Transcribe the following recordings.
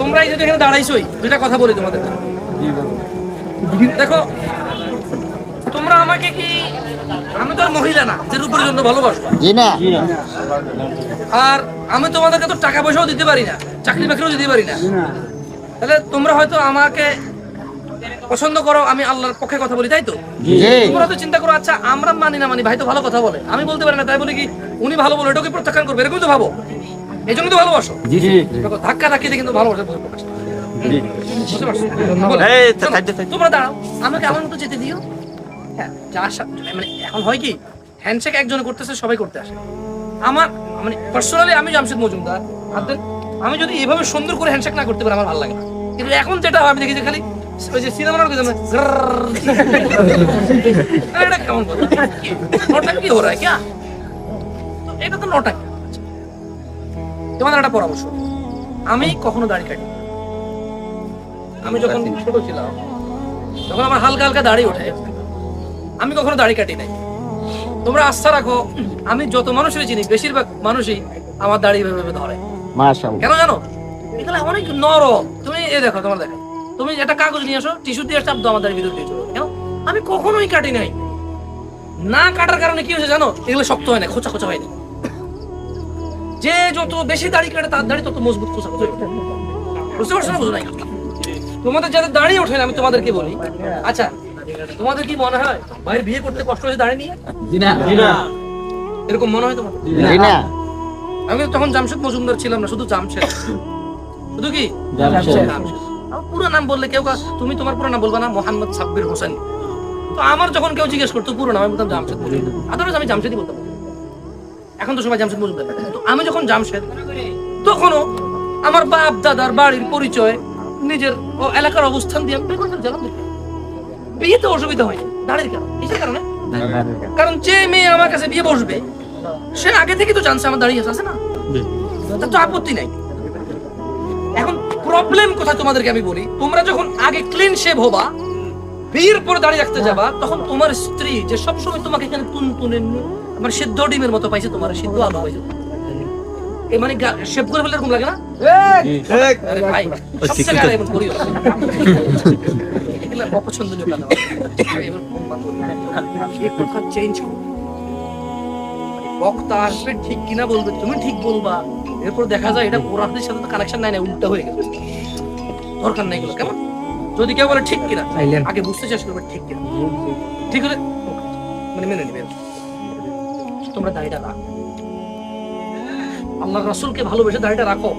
তোমরা এই যে এখানে দাঁড়াইছোই দুইটা কথা বলি তোমাদের। দেখো তোমরা আমাকে কি আমি তো মহিলা না যে রূপের জন্য ভালোবাসো জি না। আর আমি তোমাদেরকে তো টাকা পয়সাও দিতে পারি না চাকরি বাকরিও দিতে পারি না। তাহলে তোমরা হয়তো আমাকে পছন্দ করো আমি আল্লাহর পক্ষে কথা বলি তাই তো? তোমরা তো চিন্তা করো আচ্ছা আমরা মানি না মানি ভাই তো ভালো কথা বলে। আমি বলতে পারি না তাই বলি কি উনি ভালো বলে এটাকে প্রত্যাখ্যান করবে এরকম তো ভাবো। এই জন্য তো ভালোবাসো। জি জি। ধাক্কা কিন্তু ভালোবাসা বুঝতে পারছ। তোমরা দাঁড়াও আমাকে আমার মতো যেতে দিও। হ্যাঁ যার মানে এখন হয় কি হ্যান্ডশেক একজনে করতেছে সবাই করতে আসে। আমার মানে পার্সোনালি আমি জামশেদ মজুমদার। আমি যদি এভাবে সুন্দর করে হ্যান্ডশেক না করতে পারি আমার ভালো লাগে না। কিন্তু এখন যেটা হয় আমি দেখি যে খালি ওই যে এটা কেমন কথা? নটা কি হো রা ক্যা এটা তো নটা তোমাদের একটা পরামর্শ আমি কখনো দাড়ি কাটি আমি যখন ছোট ছিলাম যখন আমার হালকা হালকা দাড়ি ওঠে। আমি কখনো দাড়ি কাটি নাই। তোমরা আস্থা রাখো আমি যত মানুষের চিনি বেশিরভাগ মানুষই আমার দাড়ি ভেবে ধরে। কেন জানো? এগুলো অনেক নরম। তুমি এ দেখো তোমার দেখো। তুমি একটা কাগজ নিয়ে আসো টিস্যু দিয়ে চাপ দাও আমার দাড়ি ভিতর দিয়ে কেন? আমি কখনোই কাটি নাই। না কাটার কারণে কি হয়েছে জানো? এগুলো শক্ত হয় না খোঁচা খোঁচা হয়নি। যে যত বেশি দাড়ি কাটে তার দাড়ি তত মজবুত হয়। বুঝতে পারছ না বুঝো নাই? তোমাদের যাদের দাঁড়িয়ে ওঠে না আমি তোমাদেরকে বলি। আচ্ছা তোমাদের কি মনে হয় ভাইয়ের বিয়ে করতে কষ্ট হয়েছে দাঁড়িয়ে নিয়ে? না এরকম মনে হয় তোমার না আমি তো তখন জামশেদ মজুমদার ছিলাম না শুধু জামশেদ। শুধু কি? জামশেদ। জামশেদ। পুরো নাম বললে কেউ তুমি তোমার পুরো নাম বলবা না মোহাম্মদ সাব্বির হোসেন। তো আমার যখন কেউ জিজ্ঞেস করতো পুরো নাম আমি বলতাম জামশেদ মজুমদার। আদারওয়াইজ আমি জামশেদই বলতাম। এখন তো সবাই জামশেদ মজুমদার তো আমি যখন জামশেদ, তখনও আমার বাপ, দাদার বাড়ির পরিচয়, নিজের এলাকার অবস্থান দিয়ে আমি করে ফেলছিলাম বিয়েতে অসুবিধা হয় দাঁড়িয়ে কেন? কিসের কারণে? কারণ যে মেয়ে আমার কাছে বিয়ে বসবে, সে আগে থেকে তো জানছে আমার দাঁড়িয়ে আছে না? তার তো আপত্তি নাই। এখন প্রবলেম কোথায় তোমাদেরকে আমি বলি? তোমরা যখন আগে ক্লিন শেভ হবা, বিয়ের পরে দাঁড়িয়ে রাখতে যাবা, তখন তোমার স্ত্রী যে সবসময় তোমাকে এখানে তুন তুনে মানে সিদ্ধ ডিমের মতো পাইছে তোমার সিদ্ধ আলু পাইছে। এই মানে করে ফেলে এরকম লাগে না? ভাই সব করিও এগুলো অপছন্দনীয় কাজ আমার। এবার ফোন বন্ধ করে। এই কথা চেঞ্জ করো। বক্তা আসবে ঠিক কিনা বলবে তুমি ঠিক বলবা। এরপর দেখা যায় এটা কোরআনের সাথে তো কানেকশন নাই না উল্টা হয়ে গেছে। দরকার নাই এগুলো কেমন? যদি কেউ বলে ঠিক কিনা আগে বুঝতে চেষ্টা করবে ঠিক কিনা। ঠিক হলে মানে মেনে নিবে। তোমরা দাড়িটা রাখো আল্লাহ রাসূলকে ভালোবেসে দাড়িটা রাখো।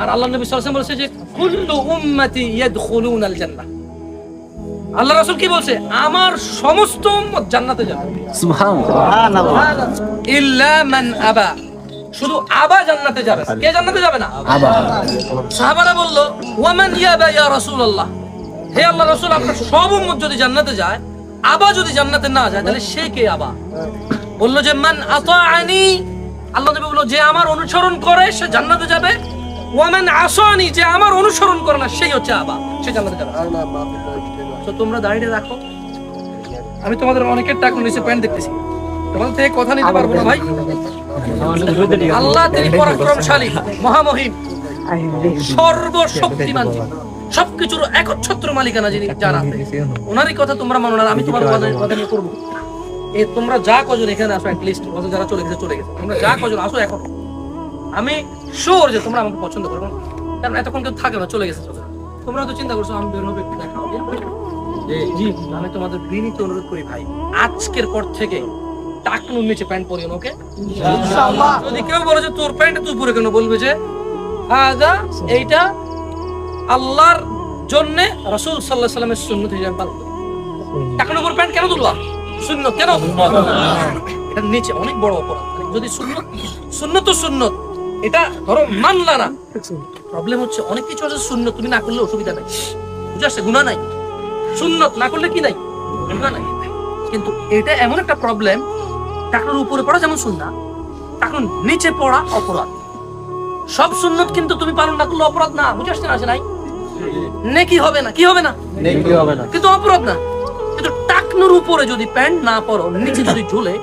আর আল্লাহ নবী ওয়াসাল্লাম বলেছে যে কুল্লু উম্মতি ইয়াদখুলুনাল জান্নাহ আল্লাহ রাসূল কি বলছে? আমার সমস্ত উম্মত জান্নাতে যাবে। সুবহানাল্লাহ। ইল্লা মান আবা। শুধু আবা জান্নাতে যাবে কে জান্নাতে যাবে না? আবার সাহাবারা বলল ওয়ামান ইয়াবা ইয়া রাসূলুল্লাহ? হে আল্লাহ রাসূল আপনার সব উম্মত যদি জান্নাতে যায় আবা যদি জান্নাতে না যায় তাহলে সে কে আবা? বলল যে মান আতাআনি। আল্লাহ নবী বলল যে আমার অনুসরণ করে সে জান্নাতে যাবে। ওয়ামান আসানি যে আমার অনুসরণ করে না সেই হচ্ছে আবা। সে জান্নাতে যাবে। তো তোমরা দাঁড়িয়ে রাখো। আমি তোমাদের অনেকের টাকা নিচে প্যান্ট দেখতেছি। তোমাদের থেকে কথা নিতে পারব না ভাই। আল্লাহ তিনি পরাক্রমশালী মহামহিম সর্বশক্তিমান। সবকিছুর একচ্ছত্র মালিকানা যিনি যারা ওনারই কথা তোমরা মানো না আমি তোমার কথা কথা নিয়ে করব। এ তোমরা যা কজন এখানে আসো লিস্ট যারা চলে গেছে চলে গেছে। তোমরা যা কজন আসো এখন। আমি শিওর যে তোমরা আমাকে পছন্দ করবে। কারণ এতক্ষণ কেউ থাকে না চলে গেছে চলে তোমরা তো চিন্তা করছ আমি বের হবে একটু দেখা হবে। জি আমি তোমাদের বিনীত অনুরোধ করি ভাই আজকের পর থেকে টাকনুর নিচে প্যান্ট পরিও ওকে? যদি কেউ বলে যে তোর প্যান্ট তুই পরে কেন বলবে যে? হাদা এইটা আল্লাহর জন্য রাসূল আলাইহি সাল্লামের সুন্নাত হিসেবে পালন করি। টাকার উপর প্যান্ট কেন তুলবা সুন্নত কেন? নিচে অনেক বড় অপরাধ। মানে যদি সুন্নত সুন্নত তো সুন্নত, এটা ধরো মানলা না। প্রবলেম হচ্ছে অনেক কিছু আছে সুন্নত, তুমি না করলে অসুবিধা নাই। বুঝে আসছে? গুণা নাই। সুন্নত না করলে কি নাই? গুণা নাই। কিন্তু এটা এমন একটা প্রবলেম টাকার উপরে পড়া যেমন সুন্না, টাকার নিচে পড়া অপরাধ। সব সুন্নত কিন্তু তুমি পালন না করলে অপরাধ না। বুঝে আসছে না? আসে নাই? নেকি হবে না কি হবে না? নেকি হবে না। কিন্তু অপরাধ না। কিন্তু টাকনুর উপরে যদি প্যান্ট না পরো নিচে যদি ঝুলে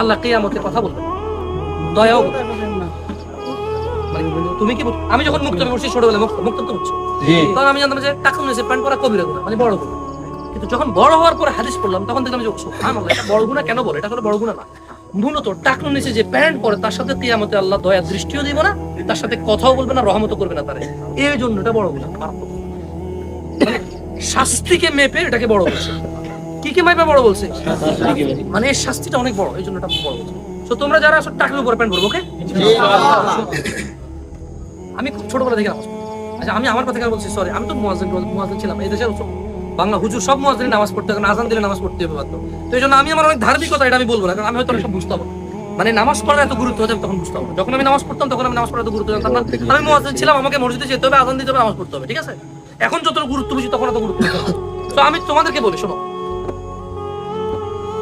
আল্লাহ কেয়ামতে কথা বলবে। দয়াও মানে তুমি কি আমি যখন মুক্ত বসছি ছোটবেলায় মুক্ত মুক্ত তো জি। তখন আমি জানতাম যে প্যান্ট পরা কবিরা গুণা মানে বড় গুণা। কিন্তু যখন বড় হওয়ার পরে হাদিস পড়লাম তখন দেখলাম যে সুবহানাল্লাহ এটা বড় গুণা কেন বলে? এটা আসলে বড় গুণা না। মূলত টাকা নিচে যে প্যান্ট পরে তার সাথে কিয়ামতে আল্লাহ দয়া দৃষ্টিও দিব না তার সাথে কথাও বলবে না রহমত করবে না তারে। এই জন্য এটা বড় গুণা। মানে শাস্তিকে মেপে এটাকে বড় বলছে। কি কি মেপে বড় বলছে? মানে এর শাস্তিটা অনেক বড়, এই বড় বলছে। তোমরা যারা টাকার উপরে প্যান্ট ওকে আমি খুব ছোটবেলা থেকে আচ্ছা আমি আমার কথা বলছি? সরি আমি তো মুয়াজ্জিন ছিলাম, এই দেশের বাংলা হুজুর সব মুয়াজ্জিন নামাজ পড়তে হবে আজান দিলে নামাজ পড়তে হবে বাধ্য তো এই জন্য আমি আমার অনেক ধার্মিকতা, এটা আমি বলব না, কারণ আমি হয়তো অনেক বুঝতে পারব মানে নামাজ পড়ার এত গুরুত্ব আমি তখন বুঝতে পারব যখন আমি নামাজ পড়তাম, তখন আমি নামাজ পড়ার এত গুরুত্ব জানতাম না। আমি মুয়াজ্জিন ছিলাম, আমাকে মসজিদে যেতে হবে, আজান দিতে হবে, নামাজ পড়তে হবে, ঠিক আছে? এখন যত গুরুত্ব বুঝি তখন এত গুরুত্ব তো আমি তোমাদেরকে বলি, শোনো।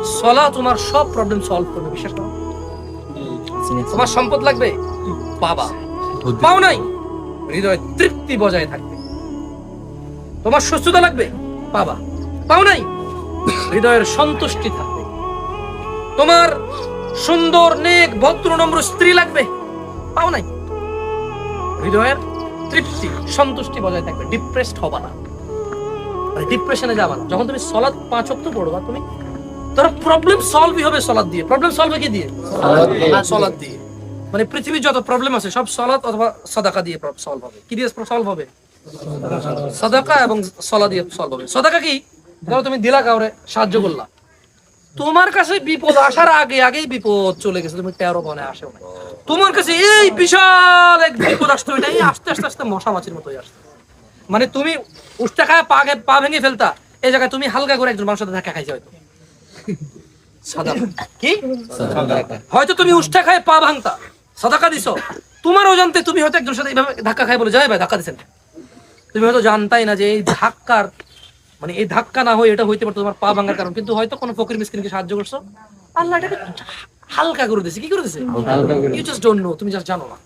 সলা তোমার সব প্রবলেম সলভ করবে, বিশ্বাস করো? তোমার সম্পদ লাগবে? বাবা। পাও নাই। হৃদয় তৃপ্তি বজায় থাকবে। তোমার সুস্থতা লাগবে? পাবা পাও নাই। হৃদয়ের সন্তুষ্টি থাকবে। তোমার সুন্দর, নেক, ভদ্র, নম্র স্ত্রী লাগবে? পাও নাই। হৃদয়ের তৃপ্তি সন্তুষ্টি বজায় থাকবে ডিপ্রেসড হবা না। ডিপ্রেশনে যাবা না। যখন তুমি সলাদ পাঁচ অক্ট পড়বা তুমি তোর প্রবলেম সলভই হবে সলাদ দিয়ে। প্রবলেম সলভ কি দিয়ে? সলাদ দিয়ে। মানে পৃথিবীর যত প্রবলেম আছে সব সলাদ অথবা সদাকা দিয়ে সলভ হবে। কি দিয়ে সলভ হবে? সদাকা এবং সলা দিয়ে সলভ হবে। সদাকা কি? ধরো তুমি দিলা কাউরে সাহায্য করলা। তোমার কাছে বিপদ আসার আগে আগেই বিপদ চলে গেছে। তুমি তেরো বনে আসেও না তোমার কাছে এই বিশাল এক বিপদ আসতো এটা এই আস্তে আস্তে আস্তে মশা মাছির মতোই আসতো মানে তুমি উষ্টা খায় পা পা ভেঙে ফেলতা এই জায়গায় তুমি হালকা করে একজন মানুষের ধাক্কা খাইছে হয়তো। সাদা কি? হয়তো তুমি উষ্টা খায় পা ভাঙতা সাদাকা দিছো। তোমার অজান্তে তুমি হয়তো একজন সাথে এইভাবে ধাক্কা খাই বলে যাই ভাই ধাক্কা দিছেন। তুমি হয়তো জানতাই না যে এই ধাক্কার মানে এই ধাক্কা না হয়ে এটা হইতে পারতো তোমার পা ভাঙার কারণ। কিন্তু হয়তো কোনো ফকির মিসকিনকে সাহায্য করছ। আল্লাহ এটাকে হালকা করে দিছে কি করে দিছে? ইউ জাস্ট ডোন্ট নো তুমি জাস্ট জানো না।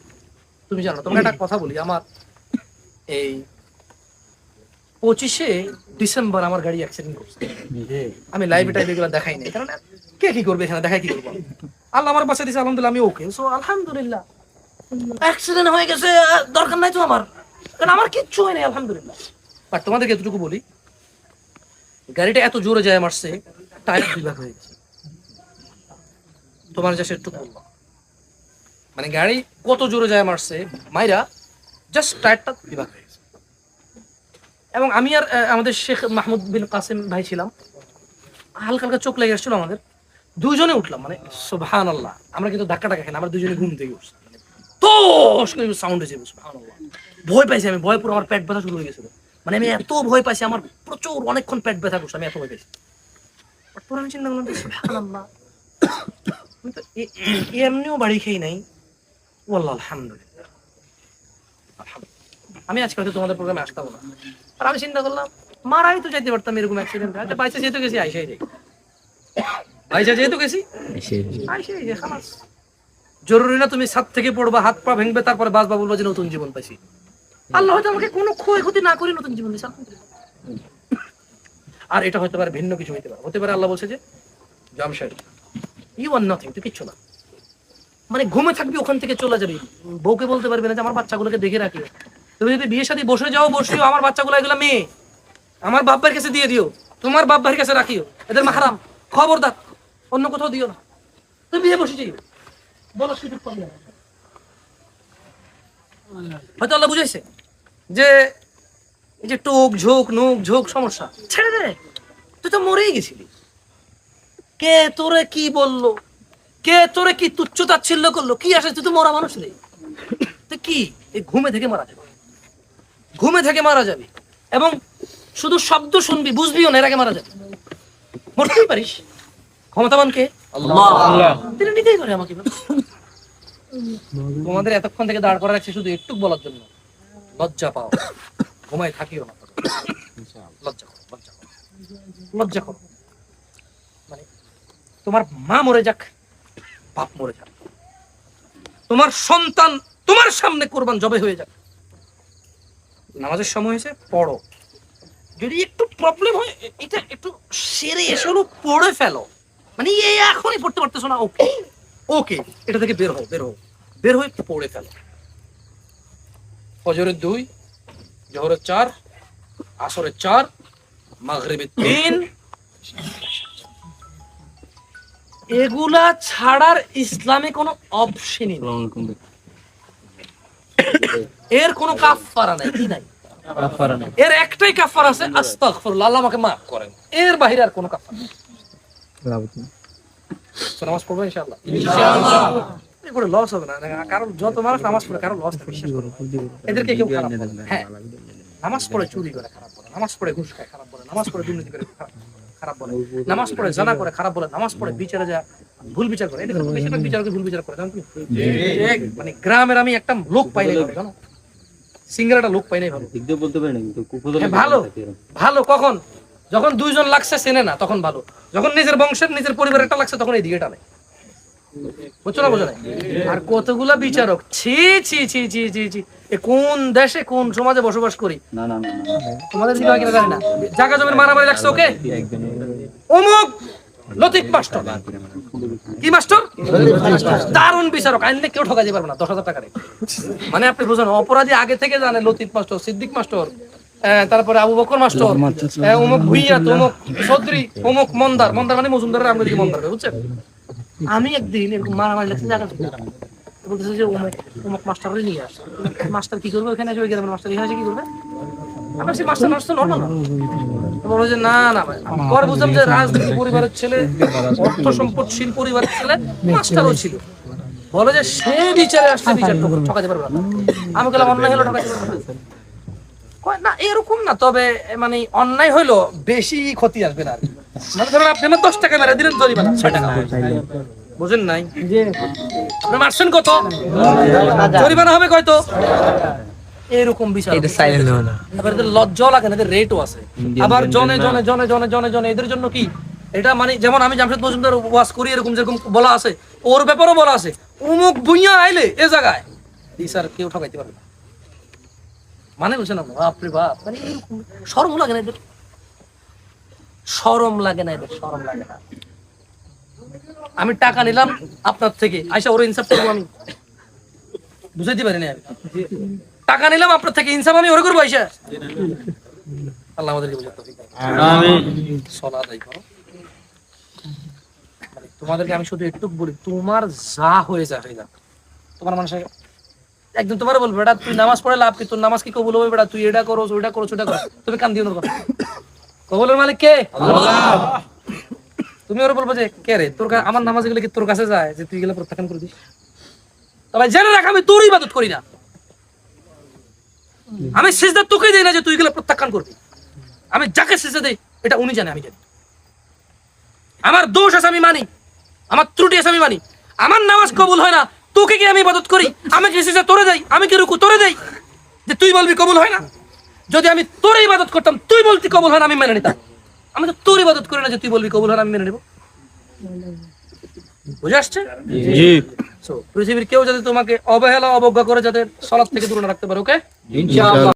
তুমি জানো তোমাকে একটা কথা বলি আমার এই পঁচিশে ডিসেম্বর আমার গাড়ি অ্যাক্সিডেন্ট করছে। আমি লাইভে টাইভে এগুলো দেখাই নাই কারণ কে কি করবে এখানে দেখাই কি করব? আল্লাহ আমার বাসা দিছে আলহামদুলিল্লাহ আমি ওকে সো আলহামদুলিল্লাহ। অ্যাক্সিডেন্ট হয়ে গেছে দরকার নাই তো আমার। কারণ আমার কিচ্ছু হয়নি আলহামদুলিল্লাহ। বাট তোমাদেরকে এতটুকু বলি গাড়িটা এত জোরে যায় মারছে টায়ার দুই ভাগ হয়ে গেছে। তোমার যা একটু মানে গাড়ি কত জোরে যায় মারছে, মাইরা জাস্ট টায়ারটা দুই ভাগ গেছে। এবং আমি আর আমাদের শেখ মাহমুদ বিন কাসিম ভাই ছিলাম। হালকা হালকা চোখ লেগে আসছিল আমাদের। দুজনে উঠলাম মানে সুবহান আল্লাহ আমরা কিন্তু ধাক্কা টাকা খাই আমরা দুজনে ঘুম থেকে উঠছি। তো সাউন্ড হয়েছে ভয় পাইছি আমি, ভয় পুরো আমার পেট ব্যথা শুরু হয়ে গেছিল। মানে আমি এত ভয় পাইছি, আমার প্রচুর অনেকক্ষণ পেট ব্যথা করছে, আমি এত ভয় পাইছি। আমি চিন্তা করলাম আমি তো এমনিও বাড়ি খেয়ে নাই। ওয়াল্লাহ আলহামদুলিল্লাহ। আমি আজকে হয়তো তোমাদের প্রোগ্রামে আসতাম না। আর আমি চিন্তা করলাম মারাই তো যাইতে পারতাম এরকম অ্যাক্সিডেন্ট বাইসে যেহেতু গেছি আইসাই যাই যেহেতু গেছি আইসাই খালাস। জরুরি না তুমি ছাদ থেকে পড়বা হাত পা ভেঙবে তারপরে বাস বাবুল বাজে নতুন জীবন পাইছি। আল্লাহ হয়তো আমাকে কোনো ক্ষয়ক্ষতি না করে নতুন জীবন দিয়েছে আর এটা হতে পারে ভিন্ন কিছু হতে পারে। হতে পারে আল্লাহ বলছে যে জামশেদ ইউ আর নাথিং তুই কিচ্ছু না। মানে ঘুমে থাকবি, ওখান থেকে চলে যাবি। বউকে বলতে পারবি না যে, আমার বাচ্চাগুলোকে দেখে রাখি। তুমি যদি সাথে বসে যাও, বসিও, আমার বাচ্চাগুলো এগুলো মেয়ে। আমার কাছে দিয়ে দিও, তোমার কাছে রাখিও। এদের মাহারাম খবরদার। অন্য কোথাও দিও না। তুমি বিয়ে বসে যাইও। বলো, সুযোগ পাবি হয়তো আল্লাহ বুঝাইছে যে, এই যে টোক, ঝোঁক, নোক, ঝোঁক, সমস্যা। ছেড়ে দে। তুই তো মরেই গেছিলি। কে তোরে কি বলল? কে তোরে কি তুচ্ছ তাচ্ছিল্য করল? কি আসে তুই তো মরা মানুষ নেই? তুই কি? এই ঘুমে থেকে মারা যাবে। ঘুমে থেকে মারা যাবে। এবং শুধু শব্দ শুনবি বুঝবিও না এর আগে মারা যাবে। মরতেই পারিস। ক্ষমতাবান কে? তিনি নিতেই পারে আমাকে তোমাদের এতক্ষণ থেকে দাঁড় করা রাখছি শুধু একটু বলার জন্য। লজ্জা পাও। ঘুমায় থাকিও না। লজ্জা করো লজ্জা করো। লজ্জা করো। তোমার মা মরে যাক, বাপ মরে যাক। তোমার সন্তান তোমার সামনে কোরবান জবে হয়ে যাক। নামাজের সময় হয়েছে, পড়ো। যদি একটু প্রবলেম হয় এটা একটু সেরে এসে হলো, পড়ে ফেলো। মানে এই এখনই পড়তে পারতেছো না, ওকে। ওকে, এটা থেকে বের হও বের হও। বের হয়ে পড়ে ফেলো। ফজরের দুই, জোহরের চার, আসরের চার, মাগরিবের তিন এগুলা ছাড়ার ইসলামে কোনো অপশনই নেই। এর কোনো কাফারা নাই কি নাই। এর একটাই কাফার আছে আস্তাগফিরুল্লাহ আল্লাহ আমাকে মাফ করেন। এর বাইরে আর কোনো কাফার নেই। তো নামাজ পড়ব ইনশাআল্লাহ? ইনশাআল্লাহ। এগুলো লস হবে না কারণ যত মানুষ নামাজ পড়ে কারও লস বিশ্বাস করো। এদেরকে কেউ খারাপ হ্যাঁ। নামাজ পড়ে চুরি করে খারাপ বলে নামাজ পড়ে ঘুষ খায় খারাপ বলে নামাজ পড়ে দুর্নীতি করে খারাপ- খারাপ বলে। নামাজ পড়ে জানা করে খারাপ বলে নামাজ পড়ে বিচারে যা ভুল বিচার করে। এদিকে বেশিরভাগ বিচারকে ভুল বিচার করে জানো তুমি? মানে গ্রামের আমি একটা লোক পাই নাই জানো? সিঙ্গেল একটা লোক পাই নাই ভালো। বলতে পারি না কিন্তু হ্যাঁ, ভালো। ভালো কখন? যখন দুইজন লাগছে চেনে না তখন ভালো। যখন নিজের বংশের নিজের পরিবারের একটা লাগছে তখন এই এইদিকে টানে। বুঝছ না বুঝো না? আর কতগুলা বিচারক? ছি ছি ছি ছি ছি ছি। এ কোন দেশে কোন সমাজে বসবাস করি? না না না তোমাদের দিকে কিনা জানি না? জায়গা জমির মারামারি লাগছে ওকে? অমুক লতিফ মাস্টার। কি মাস্টার? দারুণ বিচারক। আইনলে কেউ ঠকাইতে পারবে না দশ হাজার টাকা মানে আপনি বুঝেন অপরাধী আগে থেকে জানে লতিফ মাস্টার সিদ্দিক মাস্টার তারপরে আবু বকর মাস্টার অমুক ভুইয়া অমুক চৌধুরী অমুক মন্দার। মন্দার মানে মজুমদারের আমরা মন্দার বুঝছেন? আমি একদিন এরকম মারামারি লাগছে, জায়গা বলতেছে যে অমুক অমুক মাস্টার নিয়ে আসে। মাস্টার কি করবে গ্রামের মাস্টার কি করবে? রাজনীতি পরিবারের ছেলে সম্পদশীল পরিবারের ছেলে মাস্টারও ছিল। যে বিচারে বিচার আমি গেলাম না। এরকম না, তবে মানে অন্যায় হইল বেশি ক্ষতি আসবে না আর। মানে ধরুন আপনি আমার দশ টাকা মেরে দিলেন জরিমানা ছয় টাকা বুঝেন নাই? আপনি মারছেন কত? জরিমানা হবে কয়তো? এরকম আবার এদের লজ্জাও লাগে না এদের রেটও আছে। আবার জনে জনে জনে জনে জনে জনে এদের জন্য কি? এটা মানে যেমন আমি জামশেদ মজুমদার ওয়াজ করি এরকম যেরকম বলা আছে ওর ব্যাপারও বলা আছে। উমুক বুইয়া আইলে এ জায়গায়। স্যার কেউ ঠকাইতে পারবে না। মানে বুঝছেন না বাপরে বাপ মানে এরকম শরম লাগে না এদের। শরম লাগে না এদের শরম লাগে না। আমি টাকা নিলাম আপনার থেকে আইসা ওর ইনসাফ করব আমি। বুঝাইতে পারি না টাকা নিলাম আপনার থেকে ইনসাফ আমি ওরে করব আইসা। আল্লাহ আমাদেরকে বুঝাতে সলা আদায় করো তোমাদেরকে আমি শুধু একটু বলি তোমার যা হয়ে যা হয়ে যা। তোমার মানুষের একদম তোমার বলবে বেটা তুই নামাজ পড়ে লাভ কি? তোর নামাজ কি কবুল হবে? বেটা তুই এটা করো ওইটা করো ওইটা করো তুমি কান দিও না কবুলের মালিক কে? তুমি ওর বলব যে কে রে? তোর আমার নামাজ গেলে কি তোর কাছে যায়? যে তুই গেলে প্রত্যাখ্যান করে দিস? তবে জেনে রাখ আমি তোর ইবাদত করি না। আমি সিজদা তোকে দেই না যে তুই গেলে প্রত্যাখ্যান করবি। আমি যাকে সিজদা দেই এটা উনি জানে আমি জানি। আমার দোষ আছে আমি মানি। আমার ত্রুটি আছে আমি মানি। আমার নামাজ কবুল হয় না তোকে কি আমি ইবাদত করি? আমি কি সিজদা তোরে দেই? আমি কি রুকু তোরে দেই? যে তুই বলবি কবুল হয় না। যদি আমি তোর ইবাদত করতাম তুই বলতি কবুল হন আমি মেনে নিতাম। আমি তো তোর ইবাদত করি না যে তুই বলবি কবুল হন আমি মেনে নেব। বুঝে আসছে? পৃথিবীর কেউ যদি তোমাকে অবহেলা অবজ্ঞা করে যাতে সলাপ থেকে দূরে রাখতে পারে ওকে